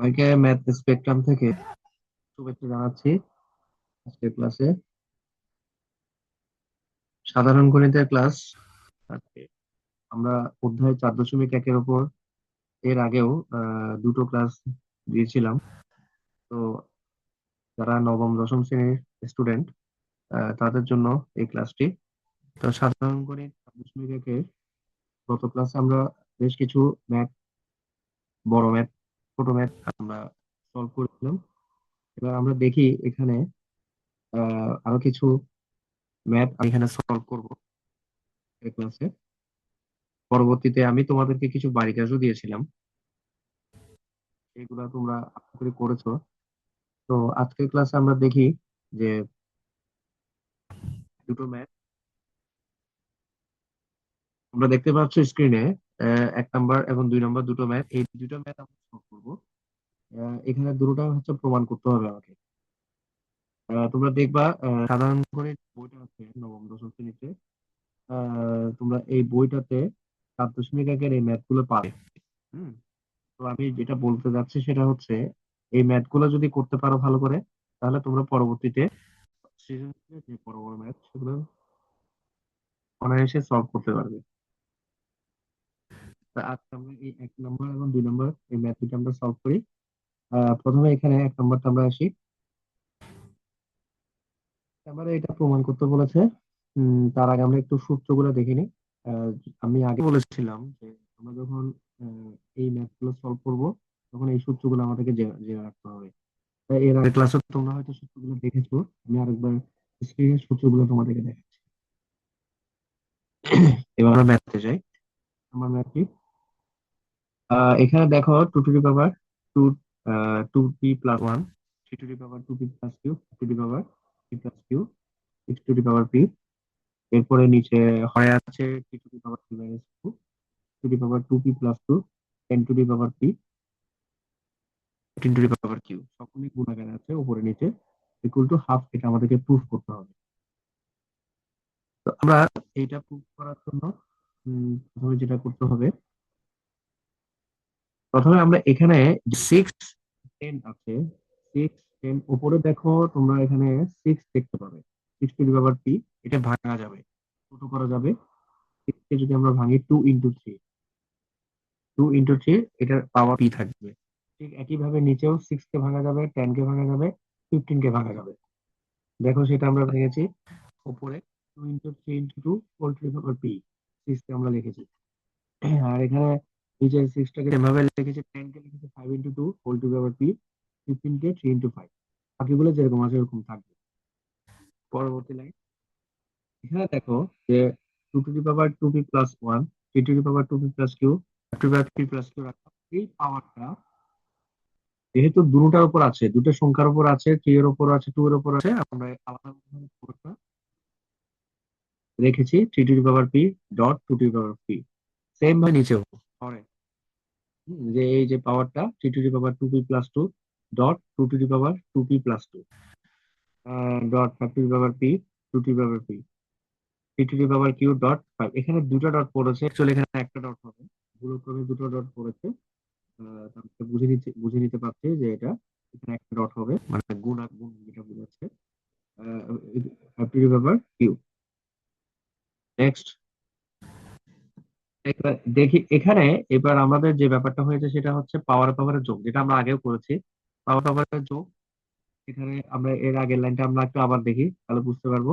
সবাইকে math spectrum থেকে শুভেচ্ছা জানাচ্ছি আজকের ক্লাসে। সাধারণ গণিতের ক্লাস আমরা অধ্যায় চার দশমিক একের ওপর এর আগেও দুটো ক্লাস দিয়েছিলাম। তো যারা নবম, দশম শ্রেণির স্টুডেন্ট তাদের জন্য এই ক্লাসটি। তো সাধারণ গণিত চার দশমিক একের গত ক্লাসে আমরা বেশ কিছু ম্যাথ, বড় ম্যাথ ছোট ম্যাথ আমরা সলভ করেছিলাম। এবার আমরা দেখি এখানে আরও কিছু ম্যাথ আমি এখানে সলভ করব ক্লাসে পরবর্তীতে আমি তোমাদেরকে কিছু বাড়ি কাজও দিয়েছিলাম। এগুলা তোমরা আশা করি করেছ। তো আজকের ক্লাসে আমরা দেখি যে দুটো ম্যাথ তোমরা দেখতে পাচ্ছ স্ক্রিনে এক নাম্বার এবং দুই নাম্বার দুটো ম্যাথ এই দুটো ম্যাথ আমরা সলভ করব। এখানে দুটোটা হচ্ছে প্রমাণ করতে হবে আমাকে। তোমরা দেখবা সাধারণ গণিত বইটা আছে, নবম, দশম শ্রেণীতে তোমরা এই বইটাতে সাত দশমিক একের এই ম্যাথগুলো পাবে। হম? তো আমি যেটা বলতে যাচ্ছি সেটা হচ্ছে, এই ম্যাথগুলো যদি করতে পারো ভালো করে, তাহলে তোমরা পরবর্তীতে যে বড় বড় ম্যাথ সেগুলো অনায়াসে সলভ করতে পারবে। আজকে আমরা এই এক নম্বর এবং দুই নম্বর এই ম্যাথ আমরা সলভ করি। প্রথমে এখানে এক নম্বরটা আমরা আসি। আমরা এটা প্রমাণ করতে বলেছে। তার আগে আমরা একটু সূত্রগুলো দেখে নিই। আমি আগে বলেছিলাম যে আমরা যখন এই ম্যাথগুলো সলভ করব, তখন এই সূত্রগুলো আমাদেরকে জেনে রাখতে হবে। তাই এর আগে ক্লাসে তোমরা হয়তো সূত্রগুলো দেখেছ। আমি আরেকবার স্ক্রিনে সূত্রগুলো তোমাদেরকে দেখাচ্ছি। এবার আমরা ম্যাথে যাই। আমার ম্যাথটি এখানে দেখো two two the power two two P plus one three two the power two P plus Q two the power P plus Q six two the power P এরপরে নিচে হয় আছে three two the power three minus two two the power two P plus two ten two the power P ten two the power Q সকলেই গুণাকারে আছে উপরে নিচে equal to half এটা আমাদেরকে প্রুফ করতে হবে। তো আমরা এইটা প্রুফ করার জন্য প্রথমে যেটা করতে হবে প্রথমে আমরা এখানে সিক্স টেন আছে। সিক্স টেন উপরে দেখো তোমরা এখানে সিক্স দেখতে পাবে। সিক্স টু পাওয়ার পি এটা ভাঙা যাবে। ছোট করা যাবে। সিক্স কে যদি আমরা ভাঙি two into three two into three এটার পাওয়ার পি থাকবে। ঠিক একইভাবে নিচেও সিক্স কে ভাঙা যাবে টেন কে ভাঙা যাবে ফিফটিন কে ভাঙা যাবে। দেখো সেটা আমরা ভেঙেছি। উপরে two into three into two whole two power P six কে আমরা লিখেছি। আর এখানে নিচে সিক্সটাকে এভাবে লিখেছি টেন কে লিখেছি five into two whole two power P fifteen কে থ্রি ইন্টু ফাইভ বাকিগুলো যেরকম আছে এরকম থাকবে। পরবর্তী লাইন এখানে দেখো যে two two the power two P plus one three two the power two P plus Q two power three plus Q রাখা। এই পাওয়ারটা যেহেতু দুটার উপর আছে দুটো সংখ্যার উপর আছে থ্রি এর উপর আছে টু এর উপর আছে আমরা আলাদা পুরোটা রেখেছি three two the power P dot two two the power P same ভাবে নিচেও। যে এই যে পাওয়ারটা three two the power two P plus two dot two two the power two P plus two dot five two the power P two two power P three two the power Q dot five এখানে দুটো dot পড়েছে actually এখানে একটা dot হবে। ভুলক্রমে দুটো dot পড়েছে। বুঝে নিতে বুঝে নিতে পারছি যে এটা, এখানে একটা ডট হবে। মানে গুণ আর গুণ যেটা বোঝাচ্ছে five two the power Q next দেখি, এখানে এবার আমাদের যে ব্যাপারটা হয়েছে সেটা হচ্ছে পাওয়ার পাওয়ারের যোগ, যেটা আমরা আগেও করেছি। পাওয়ার পাওয়ারের যোগ, এখানে আমরা এর আগের লাইনটা আমরা একটু আবার দেখি, তাহলে বুঝতে পারব।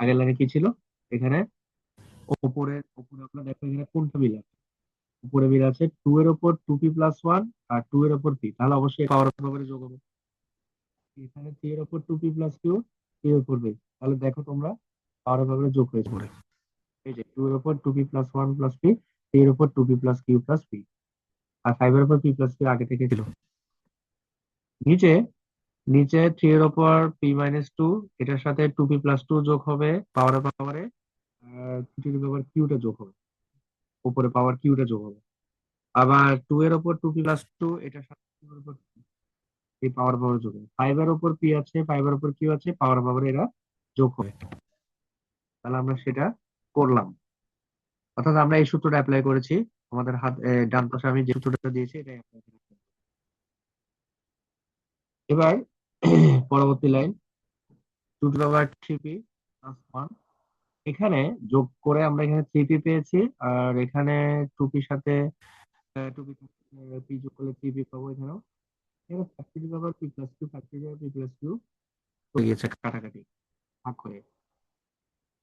আগের লাইনে কি ছিল? এখানে উপরে উপরে আমরা দেখো এখানে কোনটা মিল আছে? উপরে মিল আছে টু এর উপর টু পি প্লাস ওয়ান আর টু এর উপর পি তাহলে অবশ্যই পাওয়ার পাওয়ারের যোগ হবে। এখানে থ্রি এর উপর two P plus Q three এর উপর পি তাহলে দেখো তোমরা পাওয়ার পাওয়ারের যোগ হয়েছে। এই যে টু এর উপর two P plus one plus P three এর উপর two P plus Q plus P আর ফাইভ এর উপর পি প্লাস কিউ আগে থেকে ছিল। নিচে নিচে থ্রি এর উপর পি মাইনাস টু এটার সাথে টু পি প্লাস টু যোগ হবে পাওয়ার পাওয়ারে টু টু পাওয়ার কিউটা যোগ হবে। উপরে পাওয়ার কিউটা যোগ হবে। আবার টু এর উপর টু পি প্লাস টু এটার সাথে এর এই পাওয়ার পাওয়ার যোগ হবে। ফাইভ এর উপর পি আছে ফাইভ এর উপর কিউ আছে পাওয়ার পাওয়ার এরা যোগ হবে। তাহলে আমরা সেটা করলাম। অর্থাৎ আমরা এই সূত্রটা অ্যাপ্লাই করেছি। আমাদের হাত ডান পাশে আমি যে সূত্রটা দিয়েছি, এটাই apply করেছি। এবার, পরবর্তী line two two power three P plus one এখানে যোগ করে আমরা এখানে থ্রি পি পেয়েছি, আর এখানে টু পির সাথে টু পি পি যোগ করলে থ্রি পি পাবো এখানেও। এখানে factory power P plus Q factory P plus two হয়ে গেছে কাটাকাটি, ভাগ করে।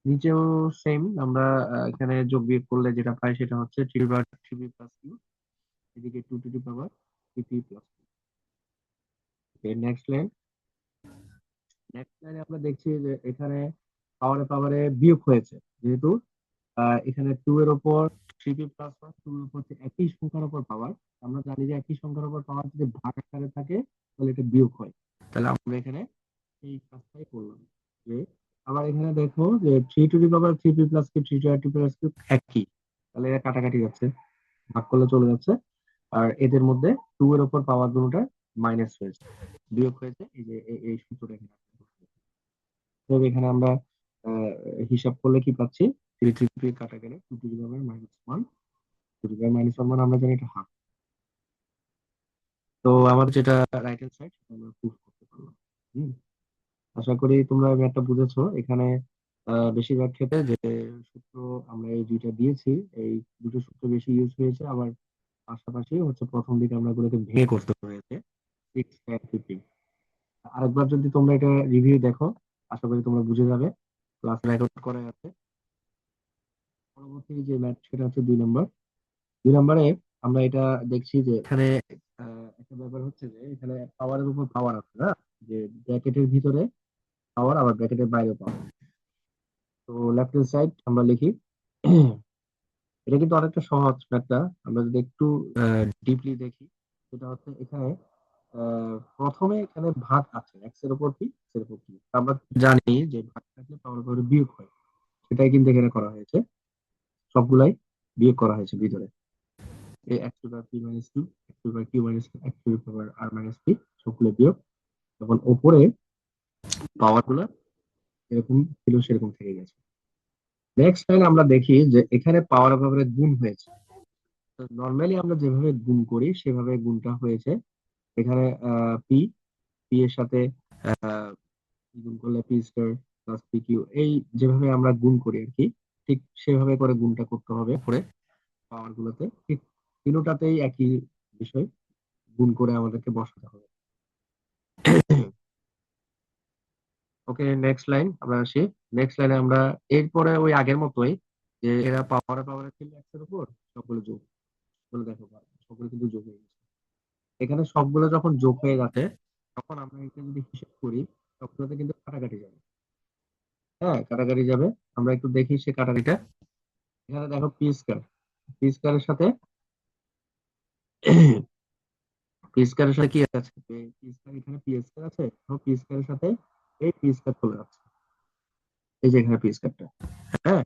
নিচেও সেম আমরা এখানে যোগ বিয়োগ করলে যেটা পাই সেটা হচ্ছে three power three P plus Q এদিকে two two the power three plus next line next লাইনে আমরা দেখছি যে এখানে পাওয়ারে পাওয়ারে বিয়োগ হয়েছে, যেহেতু এখানে টু এর উপর three P plus one two এর উপর হচ্ছে একই সংখ্যার উপর পাওয়ার আমরা জানি যে একই সংখ্যার উপর পাওয়ার যদি ভাগ আকারে থাকে, তাহলে এটা বিয়োগ হয়। তাহলে আমরা এখানে এই কাজটাই করলাম যে আবার এখানে দেখো যে three two the power three P plus কি থ্রি টু আর টু প্লাস কিউ একই। তাহলে এটা কাটাকাটি যাচ্ছে ভাগ করলে চলে যাচ্ছে। আর এদের মধ্যে টু এর উপর পাওয়ার দুটোটা মাইনাস হয়েছে। বিয়োগ হয়েছে এই যে এই- সূত্রটা এখানে এখানে আমরা হিসাব করলে কি পাচ্ছি? থ্রি থ্রি থ্রি কাটা গেলে two two the power minus one two two power minus one মানে আমরা জানি এটা হাফ তো আমার যেটা রাইট হ্যান্ড সাইড আমরা প্রুফ করতে পারলাম। হুম। আশা করি তোমরা ম্যাথটা বুঝেছ। এখানে বেশিরভাগ ক্ষেত্রে যে সূত্র আমরা এই দুইটা দিয়েছি, এই দুটো সূত্র বেশি ইউজ হয়েছে। আবার পাশাপাশি হচ্ছে প্রথম দিকে আমরা এগুলোকে ভেঙে করতে হয়েছে। আরেকবার যদি তোমরা এটা রিভিউ দেখো, আশা করি তোমরা বুঝে যাবে। ক্লাস রেকর্ড করা আছে। পরবর্তী যে ম্যাথ, সেটা হচ্ছে দুই নম্বর দুই নম্বরে আমরা এটা দেখছি যে এখানে একটা ব্যাপার হচ্ছে যে এখানে পাওয়ারের উপর পাওয়ার আছে না? যে ব্র্যাকেটের ভিতরে পাওয়ার আবার ব্র্যাকেটের বাইরে পাওয়ার তো লেফট হ্যান্ড সাইড আমরা লিখি। এটা কিন্তু অনেকটা সহজ ম্যাথটা আমরা যদি একটু ডিপলি দেখি, সেটা হচ্ছে এখানে প্রথমে এখানে ভাগ আছে এক্সের উপর পি এর উপর পি আমরা জানি যে ভাগ থাকলে পাওয়ার উপর বিয়োগ হয়। সেটাই কিন্তু এখানে করা হয়েছে। সবগুলাই বিয়োগ করা হয়েছে ভিতরে। এই X two power P minus Q X two power Q minus X two power R minus P সবগুলো বিয়োগ। তখন ওপরে পাওয়ারগুলো এরকম ছিল, সেরকম থেকে গেছে। নেক্সট লাইন আমরা দেখি যে এখানে পাওয়ার পাওয়ারের গুণ হয়েছে। নর্মালি আমরা যেভাবে গুণ করি, সেভাবে গুণটা হয়েছে। এখানে পি পি এর সাথে গুণ করলে P square plus P Q এই যেভাবে আমরা গুণ করি আর কি, ঠিক সেভাবে করে গুণটা করতে হবে করে পাওয়ার গুলোতে। ঠিক তিনোটাতেই একই বিষয় গুণ করে আমাদেরকে বসাতে হবে। ওকে নেক্সট লাইন আমরা আসি। নেক্সট লাইনে আমরা, এরপরে ওই আগের মতোই যে এরা পাওয়ারে পাওয়ারে ছিল এক্সের উপর সবগুলো যোগ। বলে দেখো সবগুলো কিন্তু যোগ হয়ে গেছে। এখানে সবগুলো যখন যোগ হয়ে যাচ্ছে, তখন আমরা এখানে যদি হিসাব করি সবগুলোতে কিন্তু কাটাকাটি যাবে। হ্যাঁ কাটাকাটি যাবে। আমরা একটু দেখি সে কাটাকাটিটা। এখানে দেখো পি স্কয়ার পি স্কয়ারের সাথে পি স্কয়ারের সাথে কি আছে? পি স্কয়ার এখানে পি স্কয়ার আছে। পি স্কয়ারের সাথে এই পি স্কয়ার চলে যাচ্ছে এই যে এখানে পি স্কয়ারটা হ্যাঁ?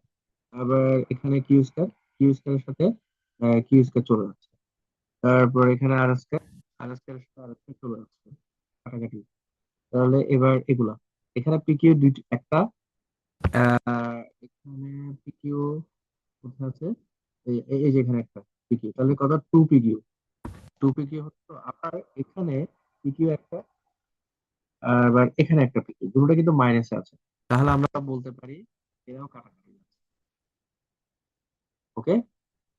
আবার এখানে কিউ স্কয়ার কিউ স্কয়ারের সাথে কিউ স্কয়ার চলে যাচ্ছে তারপর এখানে আর স্কয়ার আর স্কয়ারের সাথে আর স্কয়ার চলে যাচ্ছে কাটাকাটি। তাহলে এবার এগুলা। এখানে পিকিউ দুইটি, একটা এখানে পিকিউ কোথায় আছে? এই যে এখানে একটা পিকিউ তাহলে কত টু পিকিউ টু পিকিউ হচ্ছে আবার এখানে পিকিউ একটা আবার এখানে একটা পিকিউ দুটোটা কিন্তু মাইনাসে আছে। তাহলে আমরা বলতে পারি এরাও কাটাকাটি ওকে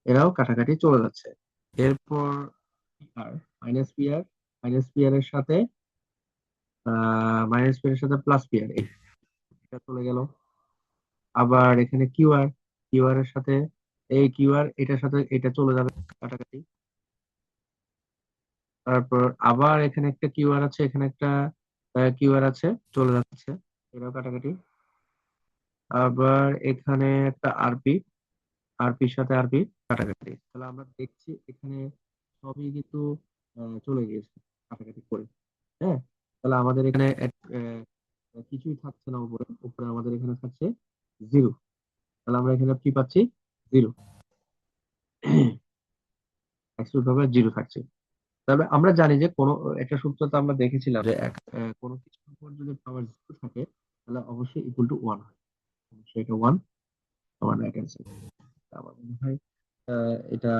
এরাও কাটাকাটি চলে যাচ্ছে। এরপর R minus P R minus P R এর সাথে মাইনাস পি এর সাথে প্লাস পি আর এটা চলে গেল। আবার এখানে কিউ আর কিউ আর এর সাথে, এই কিউ আর এটার সাথে, এটা চলে যাবে কাটাকাটি। তারপর আবার এখানে একটা কিউ আর আছে, এখানে একটা কিউ আর আছে, চলে যাচ্ছে। এটাও কাটাকাটি। আবার এখানে একটা আরপি, আরপির সাথে আরপি কাটাকাটি। তাহলে আমরা দেখছি এখানে সবই কিন্তু চলে গিয়েছে কাটাকাটি করে। হ্যাঁ? তাহলে আমাদের এখানে কিছুই থাকছে না উপরে। উপরে আমাদের এখানে থাকছে জিরো। তাহলে আমরা এখানে কি পাচ্ছি? জিরো। ভাবে জিরো থাকছে। তবে আমরা জানি যে কোনো একটা সূত্র তো আমরা দেখেছিলাম যে কোনো কিছুর উপর যদি পাওয়ার জিরো থাকে তাহলে অবশ্যই ইকুয়াল টু ওয়ান হয়। অবশ্যই এটা ওয়ান আমার রাইট অ্যান্সার আমার মনে হয় এটা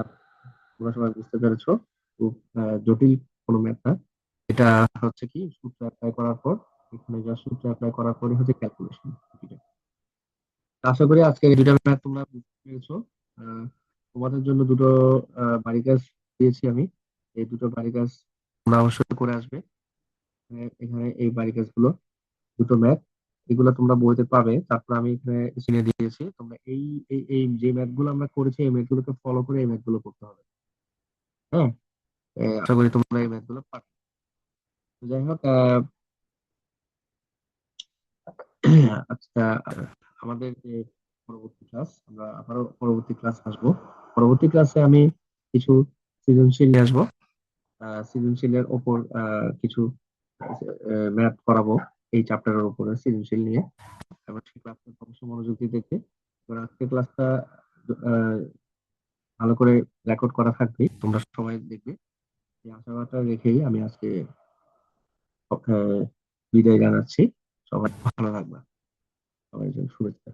তোমরা সবাই বুঝতে পেরেছ। খুব জটিল কোনো ম্যাথ না এটা হচ্ছে কি সূত্র অ্যাপ্লাই করার পর এখানে যা সূত্র অ্যাপ্লাই করার পরে হচ্ছে ক্যালকুলেশন আশা করি আজকে এই ম্যাথ তোমরা বুঝতে পেরেছ। আহ, তোমাদের জন্য দুটো আহ, বাড়ি কাজ দিয়েছি আমি। এই দুটো বাড়ি কাজ তোমরা অবশ্যই করে আসবে। এখানে এই বাড়ি কাজগুলো দুটো ম্যাথ এগুলো তোমরা বইতে পাবে। তারপর আমি এখানে চিনে দিয়েছি, তোমরা এই এই যে ম্যাথগুলো আমরা করেছি, এই ম্যাথ গুলোকে ফলো করে এই ম্যাথগুলো করতে হবে। হ্যাঁ? আশা করি তোমরা এই ম্যাথগুলো পারবে যাই হোক আচ্ছা আমাদের যে পরবর্তী ক্লাস আমরা আবারও পরবর্তী ক্লাস আসব। পরবর্তী ক্লাসে আমি কিছু সৃজনশীল নিয়ে আসব। সৃজনশীলের ওপর কিছু ম্যাথ করাবো এই চ্যাপ্টারের উপরে সৃজনশীল নিয়ে। এবার সেই ক্লাসটা অবশ্যই মনোযোগ দিয়ে দেখবে এবার আজকের ক্লাসটা ভালো করে রেকর্ড করা থাকবে। তোমরা সবাই দেখবে। এই আশাবাদটা রেখেই আমি আজকে বিদায় জানাচ্ছি। সবাই ভালো থাকবে। সবাই শুভেচ্ছা।